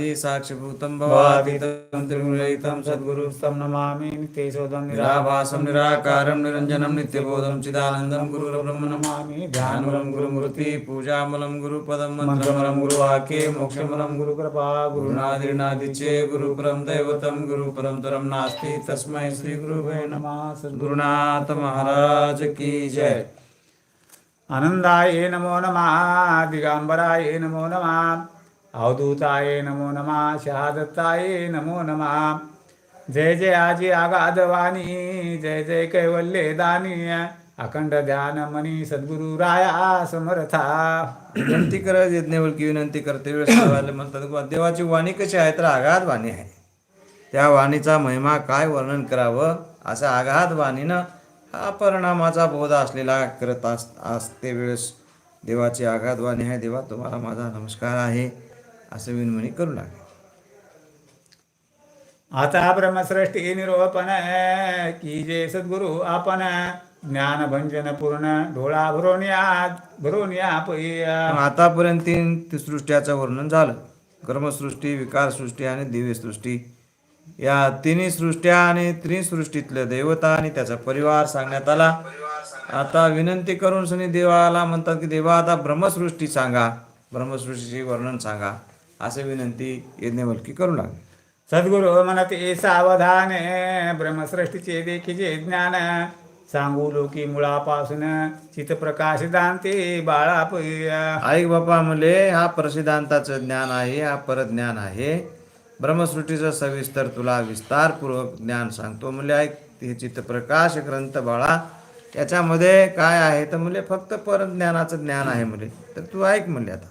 ఆది సాక్షిభూతం భవాతీతం సద్గురు సద్గురుస్తం నమామి నిత్యశోధం నిరాభాసం నిరాకారం నిరంజనం నిత్యబోధం చిదానందం గురు బ్రహ్మ నమామి ధ్యానమలం గురుమూర్తి పూజామలం గురుపదం మంత్రమలం గురు గురువాక్యే మోక్షమలం గురు కృపా గురునాది నాది చే గురు పరం దైవతం గురుపురం తరం నాస్తి తస్మై శ్రీ గురు నమ సద్గురునాథ మహారాజ్ కీ జయ ఆనందాయ నమో నమ దిగాంబరాయ నమో నమ अवधूताय नमो नमः शहादत्ताय नमो नमः। जय जय आजी आगाधवाणी जय जय कैवल्ये दानी अखंड ध्यान मनी सद्गुरु राया समर्था। विनंती करत यज्ञवल की विनंती करते वेळेस देवाला म्हणतात देवाची वाणी कशी आहे तर आघात वाणी आहे. त्या वाणीचा महिमा काय वर्णन करावं? असं आघात वाणीनं हा परिणामाचा बोध असलेला करत अस असते वेळेस. देवाची आघात वाणी आहे देवा तुम्हाला माझा नमस्कार आहे. असं विनमणी करू लागले. आता ब्रह्मश्रेष्ठी निरोपण की जे सद्गुरु आपण ज्ञान भंजन पूर्ण डोळा भरून या भरून या. आतापर्यंत तीन सृष्ट्याचं वर्णन झालं. कर्मसृष्टी विकारसृष्टी आणि दिव्यसृष्टी. या तिन्ही सृष्ट्या आणि त्रिसृष्टीतल्या देवता आणि त्याचा परिवार सांगण्यात आला. आता विनंती करून सनी देवाला म्हणतात की देवा आता ब्रह्मसृष्टी सांगा. ब्रह्मसृष्टीचे वर्णन सांगा. असे विनंती यज्ञवल्की करू लागले. सद्गुरु म्हणते सावधान ब्रह्मश्रेष्ठीचे देखीचे ज्ञान. सांगू लोकी मुळापासून चितप्रकाश दांते बाळा पै ऐक बापा म्हणले हा प्रसिद्धांताचं ज्ञान आहे हा परज्ञान आहे. ब्रह्मसृष्टीचं सविस्तर तुला विस्तारपूर्वक ज्ञान सांगतो. म्हणले ऐक हे चित्तप्रकाश ग्रंथ बाळा याच्यामध्ये काय आहे? तर म्हणले फक्त परज्ञानाचं ज्ञान आहे म्हणले. तर तू ऐक म्हणले आता.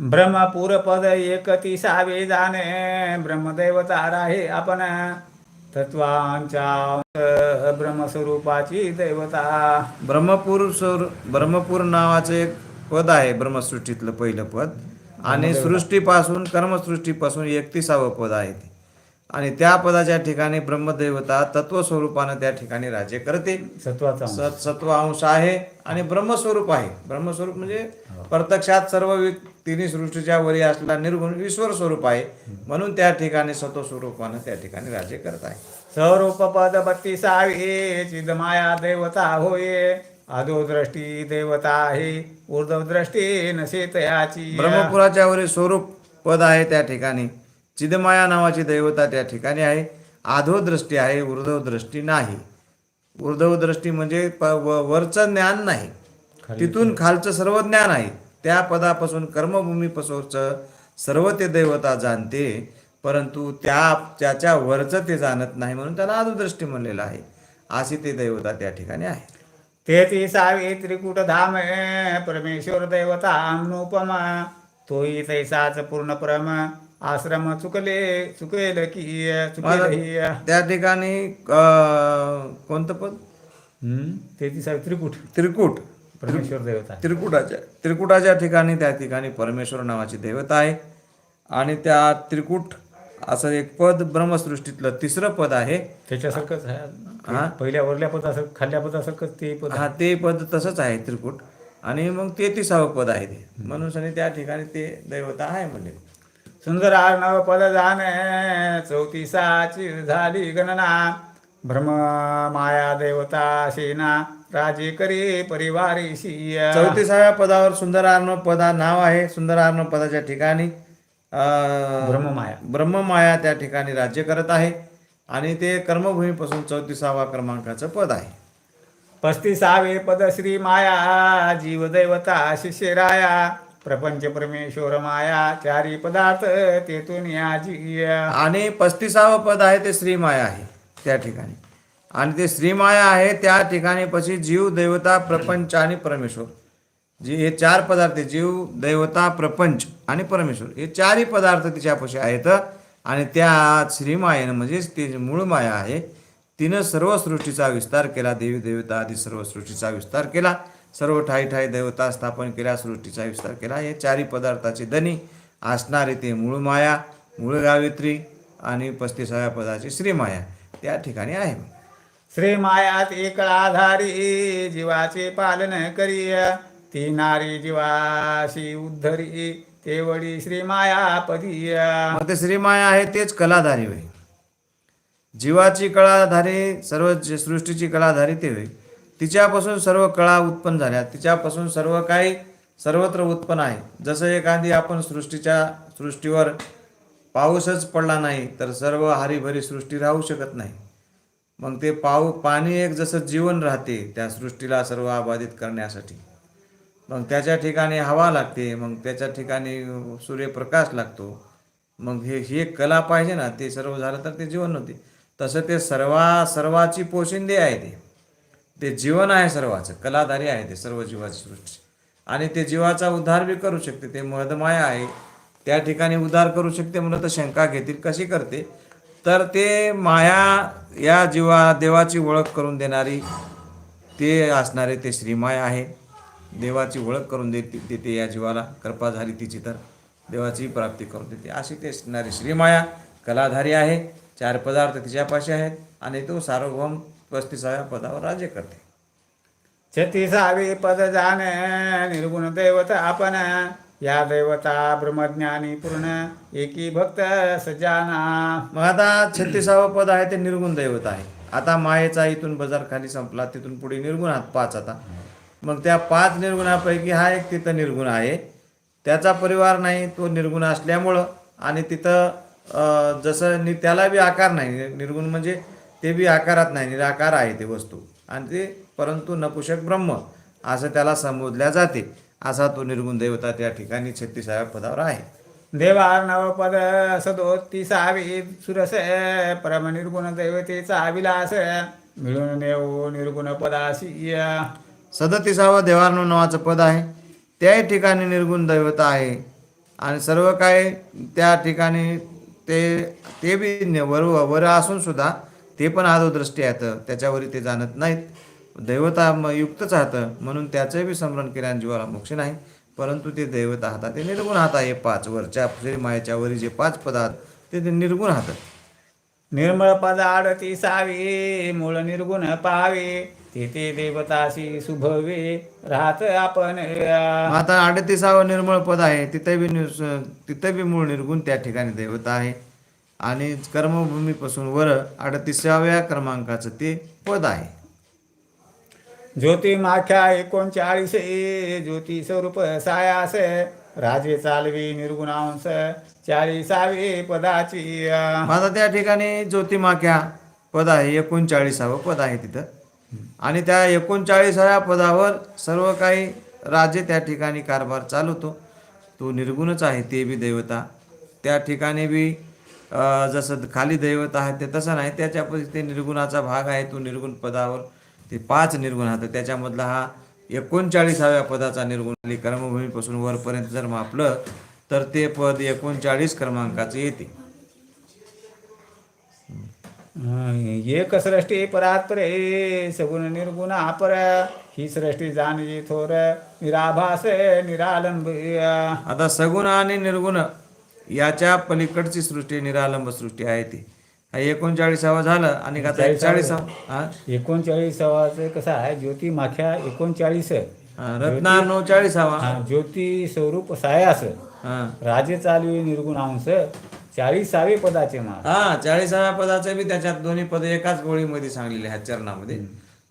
ब्रह्मपूर पद एकती सावे जाणे ब्रह्मदैवता राहे आपण तत्वांच्या ब्रह्मस्वरूपाची दैवता। ब्रह्मपूर स्वर ब्रह्मपूर नावाचं एक पद आहे ब्रह्मसृष्टीतलं पहिलं पद. आणि सृष्टीपासून कर्मसृष्टीपासून एकतीसावं पद आहे ते. आणि त्या पदाच्या ठिकाणी ब्रह्मदेवता तत्वस्वरूपानं त्या ठिकाणी राज्य करते. सत्वाचा सत सत्व अंश आहे आणि ब्रह्मस्वरूप आहे. ब्रह्मस्वरूप म्हणजे प्रत्यक्षात सर्व तिन्ही सृष्टीच्या वरी असलेला निर्गुण ईश्वर स्वरूप आहे. म्हणून त्या ठिकाणी सत्व स्वरूपानं त्या ठिकाणी राज्य करत आहे. स्वरूप पद बत्तीसावे चिदमाया देवता होय. अधो दृष्टी देवता आहे. ऊर्ध्व दृष्टी नसे तयाची ब्रह्मपुराच्या वरील स्वरूप पद आहे त्या ठिकाणी. चिदमाया नावाची दैवता त्या ठिकाणी आहे. आधो दृष्टी आहे दृष्टी नाही. दृष्टी म्हणजे प- वरचं ज्ञान नाही. तिथून खालचं सर्व ज्ञान आहे. त्या पदापासून कर्मभूमीपासूनचं सर्व ते दैवता जाणते परंतु त्या त्याच्या वरचं ते जाणत नाही म्हणून त्याला आधोदृष्टी म्हणलेलं आहे. अशी ते दैवता त्या ठिकाणी आहे. तेती सावे त्रिकुट धाम परमेश्वर देवता अनुपम तोही तैसाच पूर्ण परम आश्रम चुकले चुकेल की चुकेल ही त्या ठिकाणी अं, कोणतं पद? तेती सावे त्रिकुट. त्रिकूट. परमेश्वर देवता. त्रिकुटाच्या त्रिकुटाच्या ठिकाणी त्या ठिकाणी परमेश्वर नावाची देवता आहे. आणि त्या त्रिकूट असं एक पद ब्रह्मसृष्टीतलं तिसरं पद आहे. त्याच्यासारखंच हा? आहे पहिल्या वरल्या पदासारखं खाल्ल्या पदासारखंच ते पद हा ते पद तसंच आहे त्रिकूट. आणि मग तेहतीसावं पद आहे ते. म्हणून सनी त्या ठिकाणी ते दैवता आहे म्हणजे सुंदर अर्णव पद जाण चौतीसाची झाली गणना. ब्रह्म माया देवता सेना राजे करे परिवारीशी चौतीसाव्या पदावर सुंदर अर्णव पदा नाव आहे. सुंदर अर्णव पदाच्या ठिकाणी ब्रह्ममाया ब्रह्ममाया त्या ठिकाणी राज्य करत आहे. आणि ते कर्मभूमीपासून चौतीसावा क्रमांकाचं पद आहे. पस्तीसावे पद श्री माया जीव देवता शिष्य राया प्रपंच परमेश्वर माया चारी पदार्थ तेथून या जी आणि पस्तीसावं पद आहे ते श्रीमाया आहे त्या ठिकाणी. आणि ते श्रीमाया आहे त्या ठिकाणी पशी जीव देवता प्रपंच आणि परमेश्वर. जी हे चार पदार्थ जीव देवता प्रपंच आणि परमेश्वर. हे चारही पदार्थ तिच्यापाशी आहेत आणि त्या श्रीमायेनं म्हणजेच ती मूळ माया आहे. तिनं सर्व सृष्टीचा विस्तार केला देवी देवता आदी सर्व सृष्टीचा विस्तार केला. सर्व ठाई ठाई देवता स्थापन केल्या सृष्टीचा विस्तार केला. हे चारी पदार्थाचे धनी असणारे ते मूळ माया मूळ गावित्री आणि पस्तीसाव्या पदाची श्रीमाया. त्या ठिकाणी आहे. श्री मायात एक आधारी जीवाचे पालन करी ती नारी जीवाशी उद्धरी ते वडी श्री मायापदी मग ते श्रीमाया आहे तेच कलाधारी होय. जीवाची कलाधारी सर्व सृष्टीची कलाधारी ते होय. तिच्यापासून सर्व कळा उत्पन्न झाल्या. तिच्यापासून सर्व काही सर्वत्र उत्पन्न आहे. जसं एखादी आपण सृष्टीच्या सृष्टीवर पाऊसच पडला नाही तर सर्व हरीभरी सृष्टी राहू शकत नाही. मग ते पाऊ पाणी एक जसं जीवन राहते त्या सृष्टीला सर्व आबादित करण्यासाठी. मग त्याच्या ठिकाणी हवा लागते मग त्याच्या ठिकाणी सूर्यप्रकाश लागतो. मग हे ही एक कला पाहिजे ना ते सर्व झालं तर ते जीवन होते. तसं ते सर्वा सर्वाची पोशिंदे आहे ते. ते जीवन आहे सर्वाचं कलाधारी आहे ते सर्व जीवाची सृष्टी. आणि ते जीवाचा उद्धार बी करू शकते ते मधमाया आहे त्या ठिकाणी उद्धार करू शकते म्हणून तर शंका घेतील कशी करते? तर ते माया या जीवा देवाची ओळख करून देणारी ते असणारे ते श्रीमाया आहे. देवाची ओळख करून देते देते या जीवाला कृपा झाली तिची तर देवाची प्राप्ती करून देते. अशी ते असणारी श्रीमाया कलाधारी आहे चार पदार्थ तिच्यापाशी आहेत आणि तो सार्वभौम पस्तीसाव्या पदावर राज्य करते. छत्तीसावे पद जाण निर्गुण दैवत आपण या दैवता ब्रह्मज्ञानी पूर्ण एकी भक्त सजाना मग आता छत्तीसावं पद आहे ते निर्गुण दैवत आहे. आता मायेचा इथून बाजार खाली संपला तिथून पुढे निर्गुण आहात पाच आता. मग त्या पाच निर्गुणापैकी हा एक तिथं निर्गुण आहे. त्याचा परिवार नाही तो निर्गुण असल्यामुळं आणि तिथं जसं नि त्याला बी आकार नाही. निर्गुण म्हणजे ते बी आकारात नाही निराकार आहे ते वस्तू. आणि ते परंतु नपुषक ब्रह्म असं त्याला संबोधल्या जाते. असा तो निर्गुण देवता त्या ठिकाणी छत्तीसाव्या पदावर आहे. देवा नवपद सदोत्तीसावी सुरस परम निर्गुण दैवतेचा विलास मिळून नेऊ निर्गुण पदाशी सदतीसावं देवार्णव नावाचं पद आहे. त्याही ठिकाणी निर्गुण दैवता आहे. आणि सर्व काही त्या ठिकाणी ते ते बी वर वर असून सुद्धा ते पण आदोदृष्टी आहेत त्याच्यावरी ते जाणत नाहीत. दैवता म- युक्तच आहात म्हणून त्याचं बी स्मरण केल्याने जीवाला मोक्ष नाही. परंतु ते दैवता हातात ते निर्गुण हात आहे पाच वरच्या श्री मायेच्या वरी जे पाच पद आहेत ते ते निर्गुण हातात. निर्मळ पद आडतीसावी मूळ निर्गुण पावे. तेथे देवताशी शुभवे राहत आपण आता अडतीसावं निर्मळ पद आहे तिथे बी तिथे बी मूळ निर्गुण त्या ठिकाणी दैवता आहे. आणि कर्मभूमीपासून वर अडतीसाव्या क्रमांकाचं ते पद आहे. ज्योती माख्या एकोणचाळीस ज्योती स्वरूप सायास राजे चालवी निर्गुणांश चाळीसावे पदाची आता त्या ठिकाणी ज्योतिमाख्या पद आहे एकोणचाळीसावं पद आहे तिथं. आणि त्या एकोणचाळीसाव्या पदावर सर्व काही राजे त्या ठिकाणी कारभार चालवतो. तो निर्गुणच आहे ते बी दैवता. त्या ठिकाणी बी जसं खाली दैवत आहे ते तसं नाही. त्याच्यापैकी ते निर्गुणाचा भाग आहे तो निर्गुण पदावर ते पाच निर्गुण आहेत. त्याच्यामधला हा एकोणचाळीसाव्या पदाचा निर्गुण कर्मभूमीपासून वरपर्यंत जर मापलं तर ते पद एकोणचाळीस क्रमांकाचं येते. एक सृष्टी परात्परे सगुण निर्गुण अपर ही सृष्टी जाणजी थोर निराभास निरालंब. आता सगुण आणि निर्गुण याच्या पलीकडची सृष्टी निरालंब सृष्टी आहे ती. हा एकोणचाळीसावा झालं आणि आता एकचाळीसावा हा? एकोणचाळीसावाचं कसं आहे ज्योती माख्या एकोणचाळीस रत्नार्णव चाळीसावा हा, ज्योती स्वरूप सायास राजे चालवी निर्गुण अंश चाळीसावे पदाचे मा हा चाळीसाव्या पदाचं बी त्याच्यात दोन्ही पद एकाच गोळीमध्ये सांगलेले आहेत चरणामध्ये.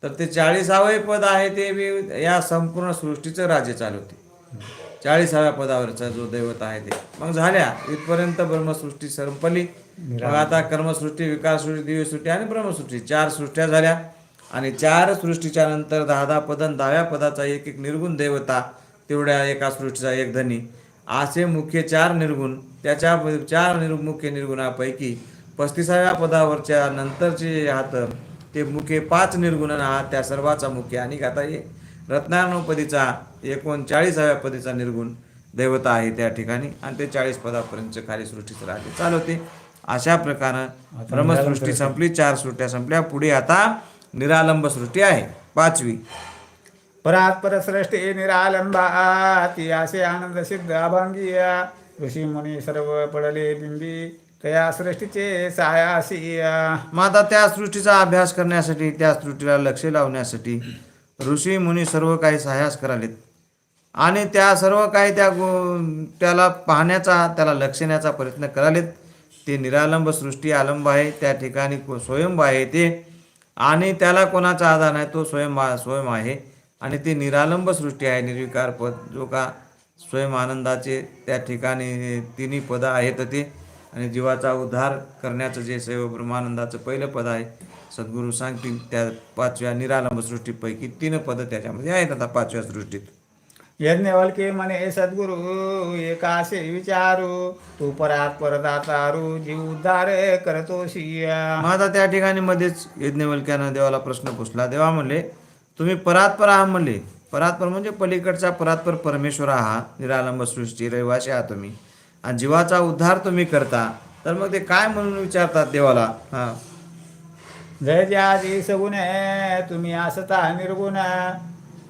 तर ते चाळीसावे पद आहे ते बी या संपूर्ण सृष्टीचं राज्य चालवते चाळीसाव्या पदावरचा जो दैवत आहे ते. मग झाल्या. इथपर्यंत ब्रह्मसृष्टी संपली. मग आता कर्मसृष्टी विकारसृष्टी दिव्यसृष्टी आणि ब्रह्मसृष्टी. चार सृष्ट्या झाल्या. आणि चार सृष्टीच्या नंतर दहा दहा पद आणि दहाव्या पदाचा एक एक निर्गुण देवता तेवढ्या एका सृष्टीचा एक धनी. असे मुख्य चार निर्गुण त्याच्या चार निर मुख्य निर्गुणापैकी पस्तीसाव्या पदावरच्या नंतरचे हात ते मुख्य पाच निर्गुण आहात त्या सर्वाचा मुख्य. आणि आता हे रत्नानुपदीचा एकोणचाळीसाव्या पदीचा निर्गुण दैवता आहे त्या ठिकाणी आणि ते चाळीस पदापर्यंत खाली सृष्टीचं राज्य चालवते अशा प्रकारे ब्रह्मसृष्टी संपली चार सृष्ट्या संपल्या. पुढे आता निरालंब सृष्टी आहे. पाचवी. परात्पर सृष्टी निरालंबा ती असे आनंद सिद्ध अभंगी ऋषी मुनी सर्व पडले बिंबी तया सृष्टीचे सायासी मग आता त्या सृष्टीचा अभ्यास करण्यासाठी त्या सृष्टीला लक्ष लावण्यासाठी ऋषी मुनी सर्व काही सहाय्यास करालेत. आणि त्या सर्व काही त्या गो त्याला पाहण्याचा त्याला लक्षण्याचा प्रयत्न करालेत. ते निरालंब सृष्टी आलंब आहे त्या ठिकाणी को- स्वयंभ आहे ते. आणि त्याला कोणाचा आधार नाही तो स्वयं स्वयं आहे. आणि ते निरालंब सृष्टी आहे निर्विकार पद जो का स्वयं आनंदाचे त्या ठिकाणी तिन्ही पदं आहेत ते. आणि जीवाचा उद्धार करण्याचं जे सेव ब्रह्मानंदाचं पहिलं पद आहे सद्गुरू सांगतील त्या पाचव्या निरालंब सृष्टीपैकी तीन पदं त्याच्यामध्ये आहेत आता पाचव्या सृष्टीत. यज्ञवल्के म्हणे सद्गुरु एकाशे विचारू तू परात परदातारू जीव उद्धार करतो शिया मग आता त्या ठिकाणी मध्येच यज्ञवल्क्यानं देवाला प्रश्न पुसला. देवा म्हणले तुम्ही परात्पर आहात म्हणले. परात्पर म्हणजे पलीकडचा परात्पर परमेश्वर आहात. निरालंब सृष्टी रहिवाशी आहात तुम्ही. आणि जीवाचा उद्धार तुम्ही करता तर मग ते काय म्हणून विचारतात देवाला? हा. जय ज्याजी सगुण तुम्ही असता निर्गुण.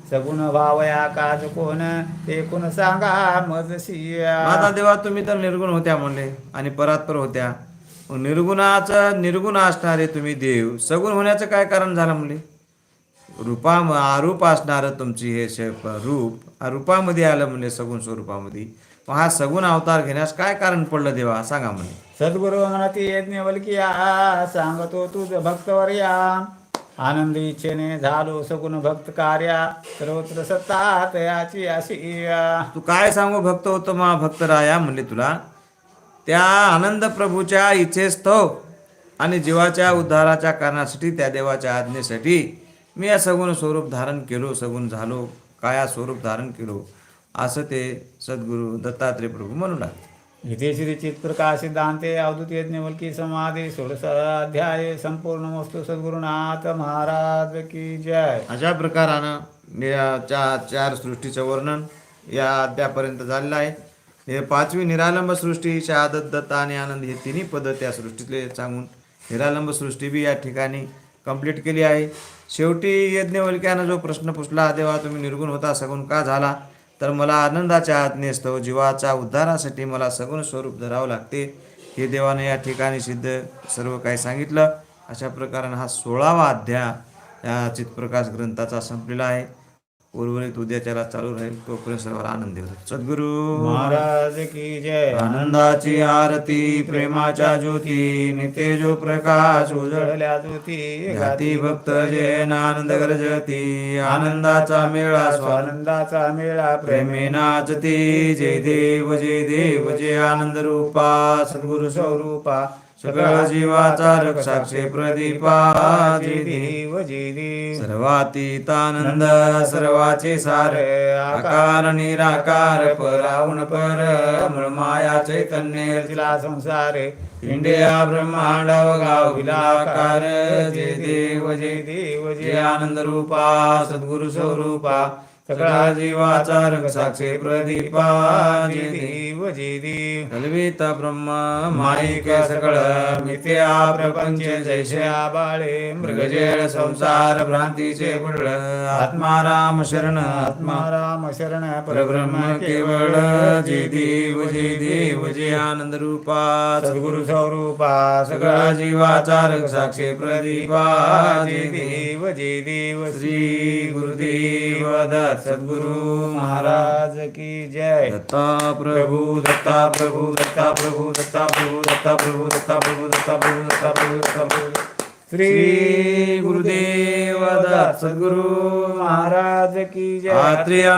सगुण भावया काज कोण ते कोण सांगा मज शिया आता देवा तुम्ही तर निर्गुण होत्या म्हणले आणि परात्पर होत्या. निर्गुणाचं निर्गुण असणारे तुम्ही देव. सगुण होण्याचं काय कारण झालं म्हणले? रूपा आरूप असणारं तुमची हे रूप. रूपामध्ये आलं म्हणजे सगुण स्वरूपामध्ये. हा सगुण अवतार घेण्यास काय कारण पडलं देवा? सांगा म्हणे. सद्गुरु म्हणती यज्ञवल्किया सांगतो तुझ भक्तवर्या. आनंद इच्छेने झालो सगुण भक्त कार्या सर्वत्र सत्ता तयाची अशी तू काय सांगू भक्त होतो मा भक्त राया म्हणले तुला? त्या आनंद प्रभूच्या इच्छेस्तव आणि जीवाच्या उद्धाराच्या कारणासाठी त्या देवाच्या आज्ञेसाठी मी या सगुण स्वरूप धारण केलो सगुण झालो काया स्वरूप धारण केलो. असं ते सद्गुरू दत्तात्रय प्रभू म्हणू लागले इथे श्री चित्प्रकाश दांते अवधूत यज्ञवल्की समाधी षोडश अध्याय संपूर्ण वस्तू सद्गुरुनाथ महाराज की जय. अशा प्रकारानं या चा चार सृष्टीचं वर्णन या अद्यापर्यंत झालेलं आहे. हे पाचवी निरालंब सृष्टी शहादत दत्ता आणि आनंद हे तिन्ही पदं त्या सृष्टीतले सांगून निरालंब सृष्टी बी या ठिकाणी कंप्लीट केली आहे. शेवटी यज्ञवल्क्यानं जो प्रश्न पुसला देवा तुम्ही निर्गुण होता सगुण का झाला? तर मला आनंदाच्या आज्ञेस्तव जीवाच्या उद्धारासाठी मला सगुण स्वरूप धरावं लागते. हे देवानं या ठिकाणी सिद्ध सर्व काही सांगितलं. अशा प्रकारानं हा सोळावा अध्याय या चित्प्रकाश ग्रंथाचा संपलेला आहे. उर्वरित उद्याच्याला चालू राहील तोपर्यंत सर्वांना आनंद सद्गुरू महाराज की जय. आनंदाची आरती प्रेमाच्या ज्योती नित्य जो प्रकाश उजळ जळल्या ज्योती घाती भक्त जैन आनंद गरजती आनंदाचा मेळा स्वानंद स्वानंदाचा मेळा प्रेमे नाचती जय देव जय देव जय आनंद रूपा सद्गुरु स्वरूपा सगळा जीवाचा रक्षाक्षे सर्वातीतानंद सर्वाचे सार आकार निराकार परावण पर माया चैतन्य तिला संसार इंडिया ब्रह्मांड गाव विलाकार। जय देव जय देव जय आनंद रूपा सद्गुरु स्वरूपा सदाजीवाचारकसाक्षे प्रदीपाजिदीव जीदीव हलवित ब्रह्मा मायिक सकळ मिथ्या प्रपंच जैशया बाळे मृगजेळ संसार भ्रांतीचे पुढळ। आत्माराम शरण आत्माराम शरण परब्रह्म केवळ। जीदीव जीदीव जे आनंद रूपा सद्गुरु स्वरूपा सगळा जीवाचारक साक्षी प्रदीपा जीदीव जीदीव श्री गुरुदेव दत्त सद्गुरु महाराज की जय। दत्ता प्रभु दत्ता प्रभु दत्ता प्रभु दत्ता प्रभु दत्ता प्रभु दत्ता प्रभु दत्ता प्रभु दत्ता प्रभु दत्ता प्रभु। श्री गुरुदेव सद्गुरु महाराज की जय। आत्रेय